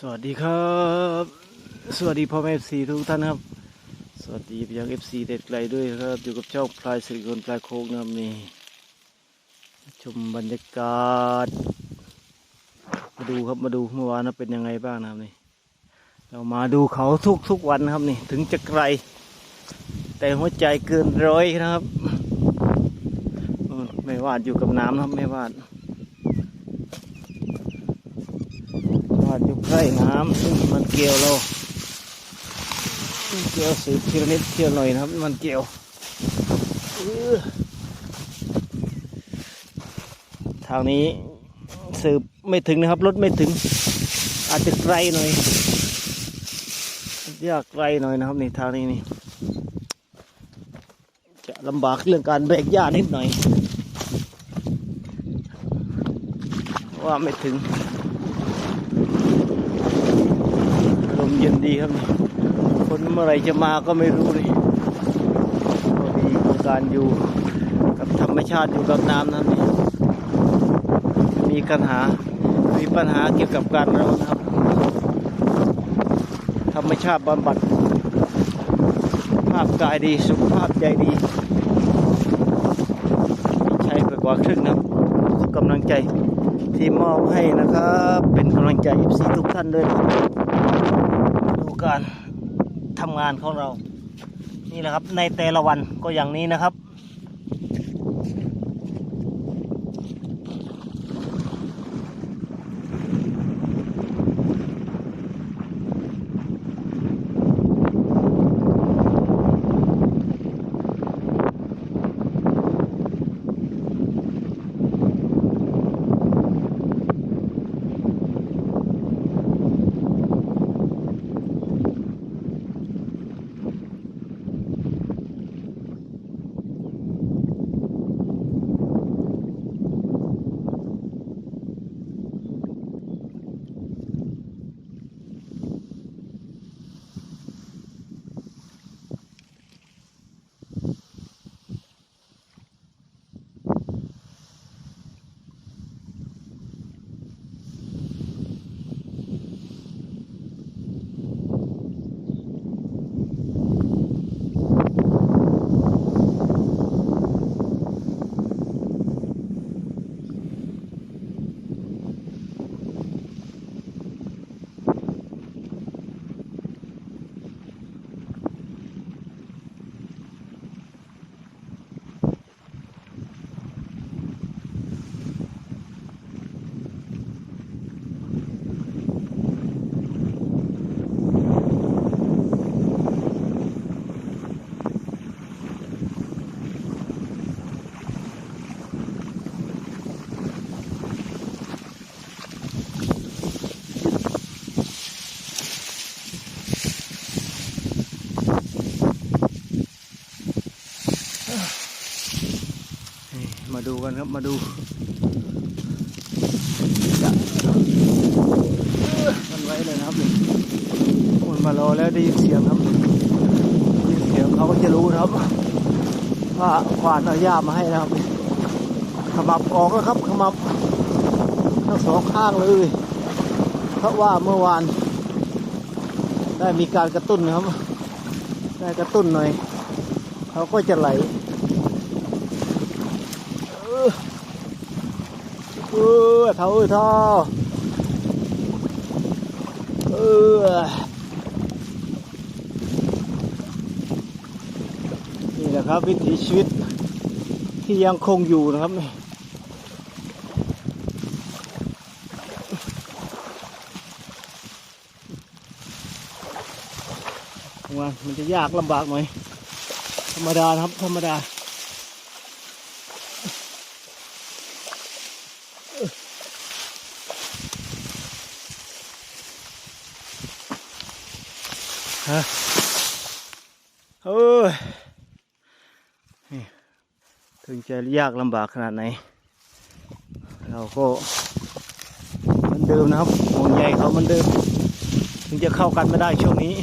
สวัสดีครับ สวัสดีพ่อแม่สีทุกท่านครับ สวัสดีไปยังเอฟซีเด็ดไกลด้วยครับ อยู่กับเจ้าพลายสิริกลปลายโคกนะครับนี่ชมบรรยากาศ มาดูครับมาดูเมื่อวานนะเป็นยังไงบ้างนะครับนี่ เรามาดูเขาทุกทุกวันนะครับนี่ถึงจะไกล แต่หัวใจเกินร้อยนะครับไม่วาดอยู่กับน้ำนะครับไม่วาด วา ดอยู่ใกล้น้ำซึ่งมันเกี่ยวเราเกี่ยวสืบทีละนิดทีละหน่อยนะครับ มันเกี่ยวทางนี้สืบไม่ถึงนะครับรถไม่ถึง อาจจะไกลหน่อยยากไกลหน่อยนะครับนี่ทางนี้นี่จะลำบากเรื่องการแบกหญ้านิดหน่อยเพราะว่าไม่ถึง ลมเย็นดีครับนี่คนเมื่อไรจะมาก็ไม่รู้นี่ก็มีการอยู่กับธรรมชาติอยู่กับน้ำนั้นนี่มีปัญหา มีปัญหาเกี่ยวกับการเราครับ ธรรมชาติบำบัด ภาพกายดี สุขภาพใจดี ใช้ไปกว่าครึ่งนะครับกำลังใจที่มอบให้นะครับ เป็นกำลังใจ FC ทุกท่านด้วยครับ การทำงานของเรา นี่แหละครับในแต่ละวันก็อย่างนี้นะครับ ครับมาดูจะมันไว้เลยนะครับนี่คนมารอแล้วได้ยินเสียงครับได้ยินเสียงเขาก็จะรู้นะครับว่าควานเอาหญ้ามาให้นะครับขมับออกแล้วครับขมับทั้งสองข้างเลย เพราะว่าเมื่อวาน ได้มีการกระตุ้นครับ ได้กระตุ้นหน่อยเขาก็จะไหล เออเท่าเออเท่าเออนี่แหละครับวิถีชีวิตที่ยังคงอยู่นะครับนี่ว่ามันจะยากลำบากหน่อย ธรรมดาครับ ธรรมดา ฮะโอ้ยถึงจะยากลำบากขนาดไหน เราก็เหมือนเดิมนะครับห่วงใยเขาเหมือนเดิม ถึงจะเข้ากันไม่ได้ช่วงนี้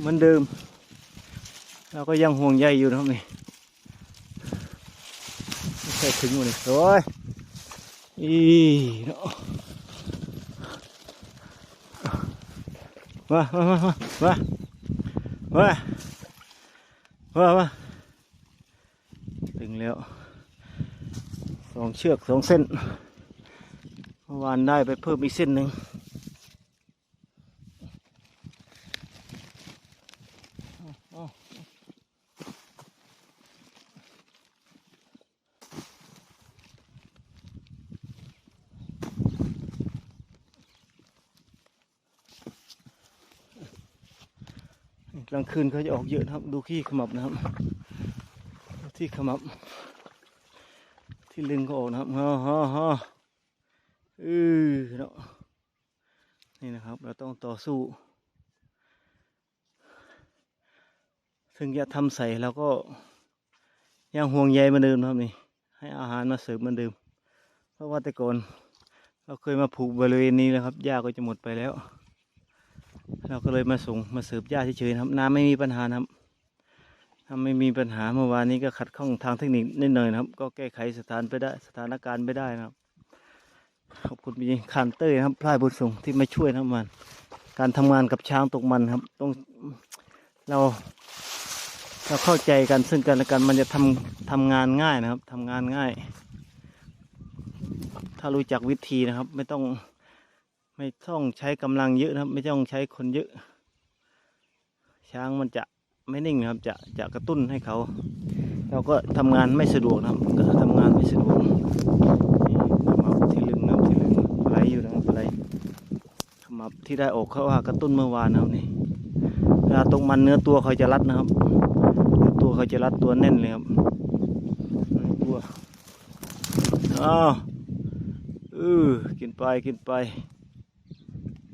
เหมือนเดิม เราก็ยังห่วงใยอยู่นะครับนี่ไม่ใช่ถึงวันนี้โอ้ยอีเนาะ มามามามามามามาถึงแล้วสองเชือกสองเส้นเมื่อวานได้ไปเพิ่มอีกเส้นหนึ่งเอาเอา กลางคืนเขาจะออกเยอะนะครับ ดูขี้ขมับนะครับ ที่ขมับ ที่ลึงก็ออกนะครับฮ่าฮ่าฮ่าอือเนาะนี่นะครับ เราต้องต่อสู้ถึงจะทำใส่เราก็ยังห่วงใยเหมือนเดิมนะครับนี่ ให้อาหารมาเสริมเหมือนเดิม เพราะว่าแต่ก่อนเราเคยมาผูกบริเวณนี้แล้วครับหญ้าก็จะหมดไปแล้ว เราก็เลยมาส่งมาเสริมหญ้าเฉยๆครับ น้ำไม่มีปัญหาครับถ้าไม่มีปัญหาเมื่อวานนี้ก็ขัดข้องทางเทคนิคนิดหน่อยนะครับ ก็แก้ไขสถานไปได้สถานการณ์ไม่ได้นะครับ ขอบคุณพี่คันเตอร์ครับพลายบุญส่งที่มาช่วยนะมัน การทำงานกับช้างตกมันครับต้องเราเราเข้าใจกันซึ่งกันและกันมันจะทำทำงานง่ายนะครับทำงานง่าย ถ้ารู้จักวิธีนะครับ ไม่ต้อง ไม่ต้องใช้กำลังเยอะนะครับ ไม่ต้องใช้คนเยอะ ช้างมันจะไม่นิ่งนะครับ จะจะกระตุ้นให้เขา เราก็ทำงานไม่สะดวกนะครับก็ทำงานไม่สะดวกขมับที่ลึงนะที่ลึงไหลอยู่นะครับไหลขมับที่ได้อกเขาว่ากระตุ้นเมื่อวานนะครับนี่เวลาตรงมันเนื้อตัวเขาจะรัดนะครับเนื้อตัวเขาจะรัดตัวแน่นเลยครับอตัวอ้าวเออกินไปกินไป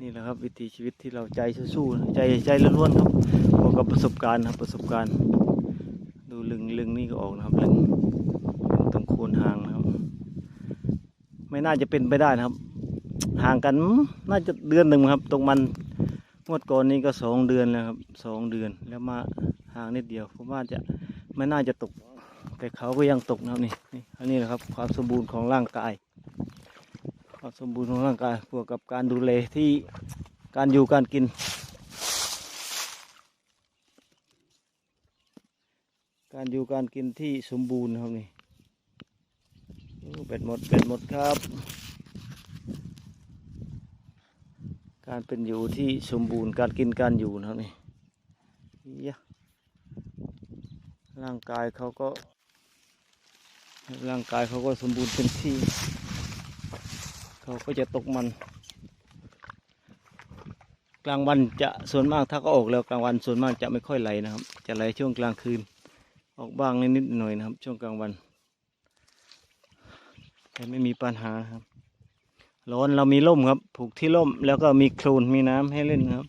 นี่แหละครับวิถีชีวิตที่เราใจสู้ๆใจใจล้วนๆครับบวกกับประสบการณ์ครับประสบการณ์ ดูลึงลึงนี่ก็ออกนะครับลึงลึงตรงโคนหางนะครับ ไม่น่าจะเป็นไปได้นะครับ ห่างกันน่าจะเดือนหนึ่งครับ ตรงมันงวดก่อนนี้ก็สองเดือนแล้วครับสองเดือนแล้วมาห่างนิดเดียวผมว่าจะไม่น่าจะตก แต่เขาก็ยังตกนะครับนี่นี่อันนี้แหละครับ ความสมบูรณ์ของร่างกาย ความสมบูรณ์ของร่างกายบวกกับการดูแลที่การอยู่การกิน การอยู่การกินที่สมบูรณ์ครับนี่เป็ดหมดเป็ดหมดครับ การเป็นอยู่ที่สมบูรณ์การกินการอยู่นะครับนี่ยะร่างกายเขาก็ ร่างกายเขาก็สมบูรณ์เต็มที่ เขาก็จะตกมัน กลางวันจะส่วนมากถ้าก็ออกแล้วกลางวันส่วนมากจะไม่ค่อยไหลนะครับ จะไหลช่วงกลางคืน ออกบ้างนิดหน่อยนะครับ ช่วงกลางวัน แต่ไม่มีปัญหาครับ ร้อนเรามีร่มครับ ผูกที่ร่มแล้วก็มีโคลนมีน้ำให้เล่นนะครับ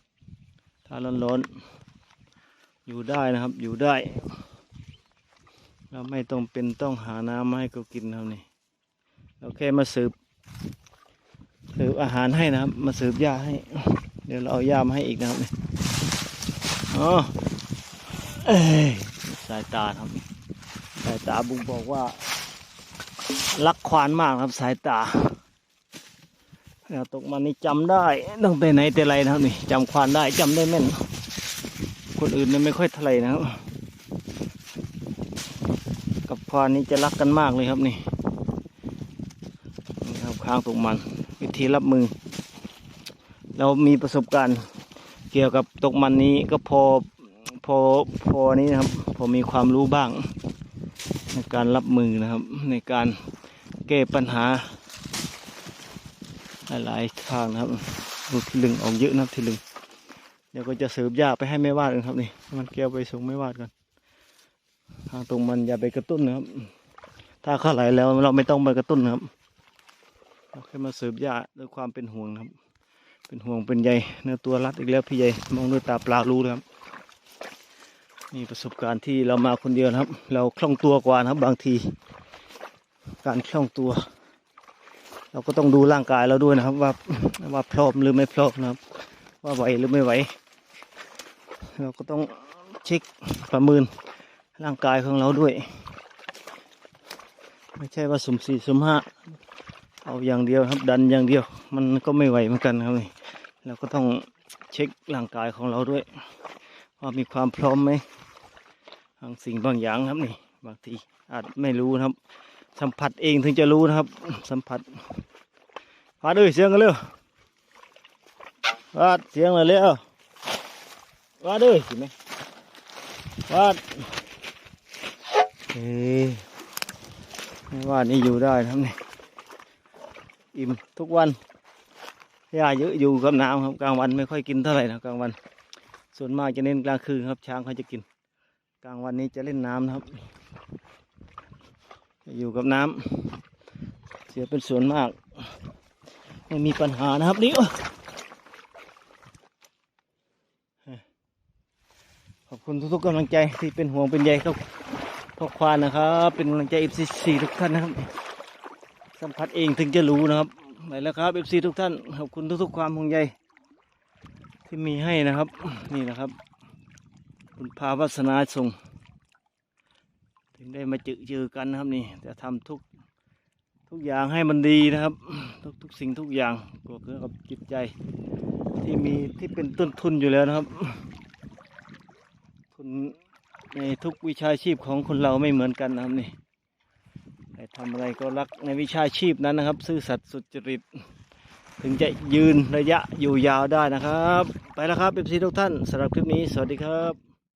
ถ้าร้อนร้อนๆอยู่ได้นะครับ อยู่ได้เราไม่ต้องเป็นต้องหาน้ำมาให้เขากินนะครับนี่เราแค่มาสืบ สืบอาหารให้นะครับ มาสืบหญ้าให้ เดี๋ยวเราเอาหญ้ามาให้อีกนะครับนี่อ๋อเอ้ยสายตาครับ สายตาบุงบอกว่า รักควานมากครับสายตาเราตกมันนี่จำได้ตั้งแต่ไหนแต่ไรนะครับนี่จำควานได้จำได้แม่น คนอื่นเนี่ยไม่ค่อยเท่าไหรนะครับ กับควานนี้จะรักกันมากเลยครับนี่นี่ครับค้างตกมัน ธีรับมือ เรามีประสบการณ์เกี่ยวกับตกมันนี้ก็พอพอพอนี้นะครับพอมีความรู้บ้าง ในการรับมือนะครับ ในการแก้ปัญหา หลายทางนะครับดูที่ลึงออกเยอะนะครับที่ลึงเดี๋ยวก็จะเสิร์ฟยาไปให้แม่วาดกันครับนี่มันแก้วไปส่งแม่วาดกันทางตรงมันอย่าไปกระตุ้นนะครับ ถ้าเข้าไหลแล้วเราไม่ต้องไปกระตุ้นนะครับ เราแค่มาเสิร์ฟยาด้วยความเป็นห่วงครับ เป็นห่วงเป็นใยเนื้อตัวรัดอีกแล้วพี่ใหญ่มองด้วยตาเปล่ารู้เลยครับนี่ประสบการณ์ที่เรามาคนเดียวนะครับ เราคล่องตัวกว่านะครับบางที การคล่องตัว เราก็ต้องดูร่างกายเราด้วยนะครับ ว่าว่าพร้อมหรือไม่พร้อมนะครับ ว่าไหวหรือไม่ไหว เราก็ต้องเช็คประเมินร่างกายของเราด้วย ไม่ใช่ว่าสมสี่สมห้า เอาอย่างเดียวครับดันอย่างเดียว มันก็ไม่ไหวเหมือนกันครับนี่เราก็ต้องเช็คร่างกายของเราด้วย ว่ามีความพร้อมไหมบางสิ่งบางอย่างครับนี่ บางทีอาจไม่รู้นะครับ สัมผัสเองถึงจะรู้นะครับ สัมผัสฟาดเลยเสียงกันเร็วฟาดเสียงเลยเร็วฟาดเลยเห็นไหมฟาดเฮ้ยว่านี่อยู่ได้นะครับนี่ อิ่มทุกวันยาเยอะอยู่กับน้ำครับกลางวันไม่ค่อยกินเท่าไหร่นะกลางวัน ส่วนมากจะเน้นกลางคืนครับ ช้างเขาจะกิน กลางวันนี้จะเล่นน้ำนะครับ อยู่กับน้ำเสียเป็นส่วนมากไม่มีปัญหานะครับนี่ขอบคุณทุกๆกำลังใจที่เป็นห่วงเป็นใยครับพ่อควานนะครับ เป็นกำลังใจเอฟซีทุกท่านนะครับ สัมผัสเองถึงจะรู้นะครับไปแล้วครับเอฟซีทุกท่านขอบคุณทุกๆความห่วงใยที่มีให้นะครับ นี่นะครับ คุณพาวัสนาส่ง ถึงได้มาเจอเจอกันนะครับนี่จะทำทุกทุกอย่างให้มันดีนะครับ ทุกทุกสิ่งทุกอย่างกวกับจิตใจ ที่มีที่เป็นต้นทุนอยู่แล้วนะครับ ทุนในทุกวิชาชีพของคนเราไม่เหมือนกันนะครับนี่ ทำอะไรก็รักในวิชาชีพนั้นนะครับ ซื่อสัตย์สุจริต ถึงจะยืนระยะอยู่ยาวได้นะครับ ไปแล้วครับเอฟซีทุกท่านสำหรับคลิปนี้ สวัสดีครับ